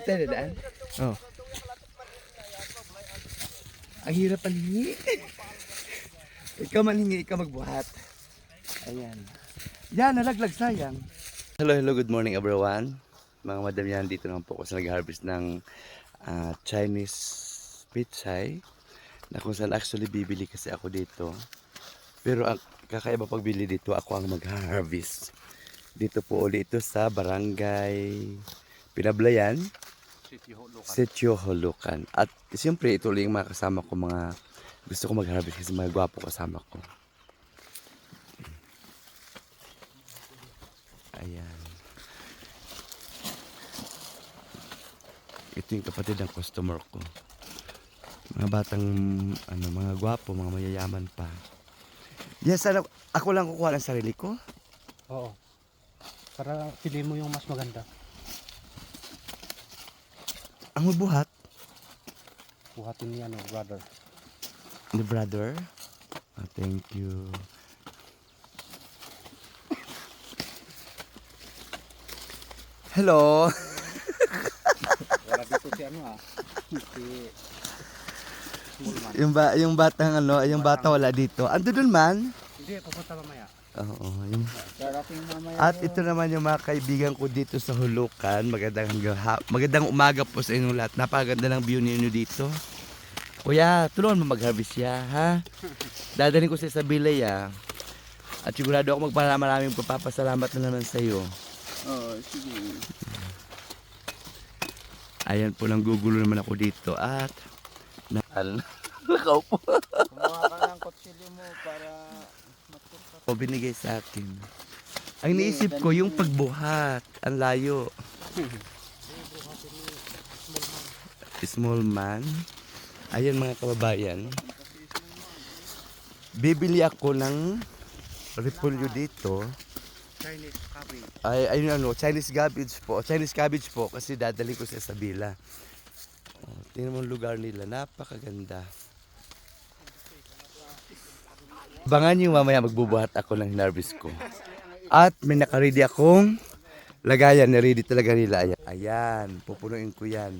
Tayo daan? Oh. Ang hirap palihi. ikaw manhingi, ikaw magbuhat. Ayan. Yan, nalaglag sayang. Hello, hello, good morning everyone. Mga madam yan, dito naman po ako sa nag-harvest ng ah, Chinese pichay na kung saan actually bibili kasi ako dito. Pero ang kakaiba pagbili dito, ako ang mag-harvest. Dito po ulit ito sa barangay Pinablayan, Sitio Holukan. At siyempre ito ulit yung mga kasama ko, mga gusto ko mag-harvest kasi mga gwapo kasama ko. Ayan. Ito yung kapatid ng customer ko. Mga batang, ano, mga gwapo, mga mayayaman pa. Yes, ano, ako lang kukuha ng sarili ko. Oo. Para pili mo yung mas maganda. Ang mabuhat Buhatin niya, no, brother. ni brother. Ah, thank you. Hello. Wala dito si ano ah. Si. Yung ba yung batang ano, yung bata wala dito. Ando dun man. Hindi, pupunta mamaya. Oo, Darating mamaya. At ito naman yung mga kaibigan ko dito sa Hulukan. Magandang, ha- magandang umaga po sa inyong lahat. Napakaganda ng view ninyo dito. Kuya, tulungan mo mag-harvest siya, ha? Dadalhin ko siya sa bilay, ah. At sigurado ako magpapamaraming papapasalamat na naman sa iyo. Oo, sige. Ayan po, nang gugulo naman ako dito. At, na, nakaupo. Kumuha ka ng kutsilyo mo para O, binigay sa akin. Ang niisip ko, yung pagbuhat. Ang layo. Small man. Ayan mga kababayan. Bibili ako ng repolyo dito. Chinese cabbage. Ay, ayun ano, Chinese cabbage po. Chinese cabbage po kasi dadalhin ko sa Sabila. Oh, tingnan mo lugar nila. Napakaganda. Abangan nyo mamaya magbubuhat ako ng harvest ko. At may nakaredy akong lagayan. Na-ready talaga nila. Ayan. Ayan. Pupunuin ko yan.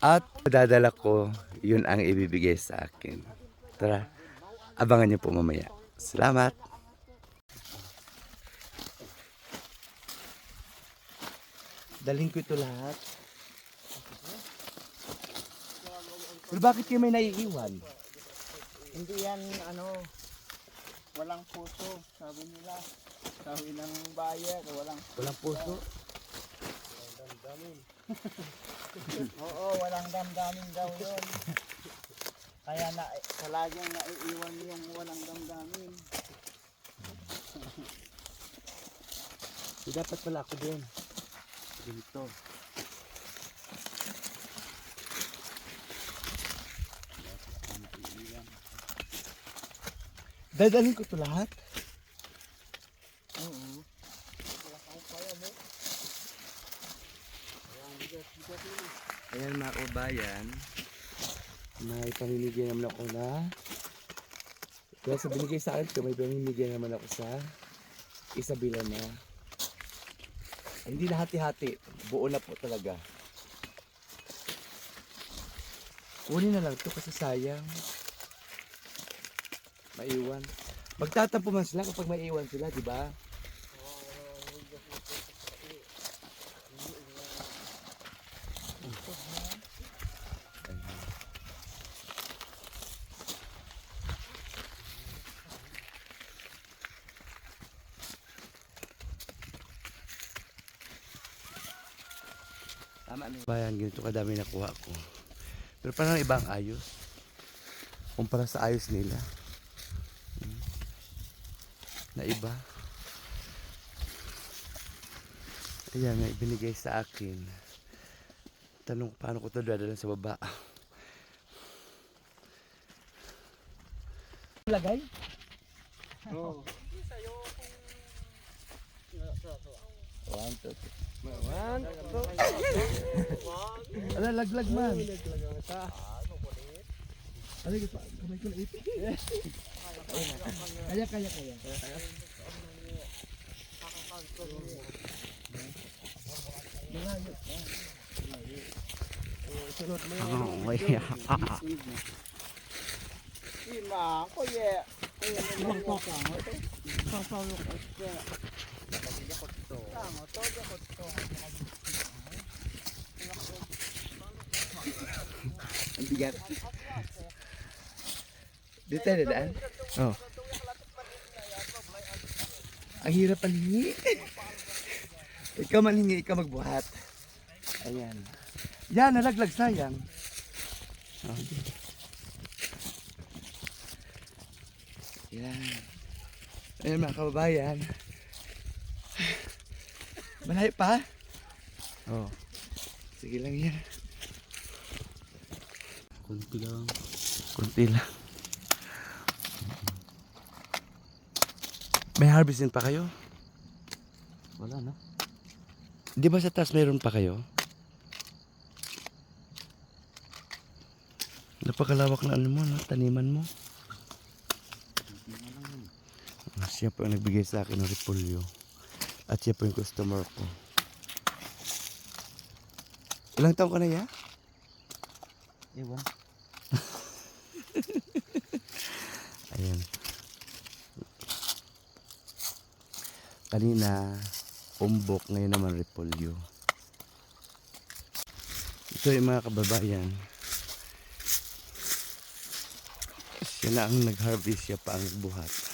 At dadala ko, yun ang ibibigay sa akin. Tara, abangan nyo po mamaya. Salamat! Dalhin ko ito lahat. Pero bakit kayo may naiiwan? Hindi yan ano, walang puso, sabi nila. Sabi ng bayan, walang, Walang puso. oo, walang damdamin daw yun. Kaya na, talagang naiiwan yung walang damdamin. So, dapat pala ako din. Dito. Dadalhin ko ito lahat. Oo. Ayan mga kabayan. May pamimigay naman ako na kaya sa binigay sa akin ito, may pamimigay naman ako sa Isabela na hindi na hati-hati. Buo na po talaga. Kunin na lang ito kasi sayang. Maiwan. Magtatampo man sila kapag maiwan sila, di ba? Tama na Bayan, ganito kadami nakuha ko. Pero parang ibang ayos. Kumpara sa ayos nila. Na iba. Ayan, may binigay sa akin. Tanong ko, paano ko ito dadalhin sa baba. Lagay? Oo. One, two, three. One, two, Ala, laglag man. Ano ito? Kamay ko na ipin. Kaya, kaya, kaya. Malayo. sunod mo yung Oo, ano, may- video. Sunod mo. Di ma, kuya. Kuya, Ibang mo papa. Pang paulo ko. Tango, todo ko to. Ang bigat. Dito dadaan? Oo. Oh. Ang hirap palingi. ikaw manhingi, ikaw magbuhat. Ayan. Yan, nalaglag sayang. Oh. Yan. Ayan mga kababayan. Malayo pa? Oo. Oh. Sige lang yan. Kunti lang. Kunti lang. May harvest din pa kayo? Wala na. Di ba sa taas mayroon pa kayo? Napakalawak na ano mo, no? taniman mo. Ah, Siya po ang nagbigay sa akin ng repolyo. At siya po yung customer ko. Ilang taon ka na ya? Ewan. Kanina, umbok. Ngayon naman repolyo. Ito yung mga kababayan. Siya na ang nag-harvest, siya pa ang buhat.